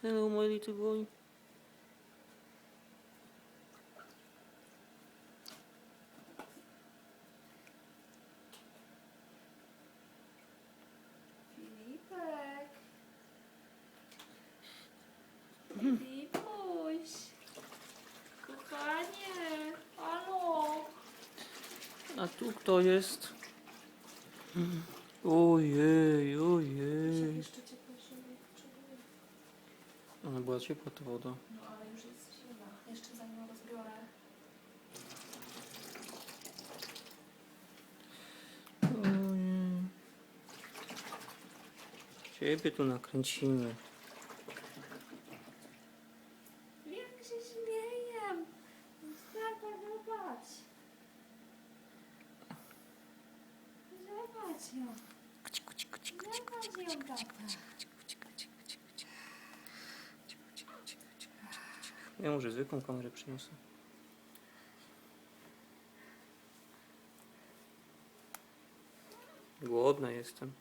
Hello, my little boy. Filipek. Filipuś. Kochanie. Halo. A tu kto jest? Ojej, ojej. Jeszcze potrzebuję. Ona była ciepła ta woda. No ale już jest zimna. Jeszcze zanim rozbiorę. Ojej. Ciebie tu nakręcimy. Jak się śmieję. Tata, zobacz. Zobacz ją. Zobacz ją, tata. Ja może zwykłą kamerę przyniosę. Głodna jestem.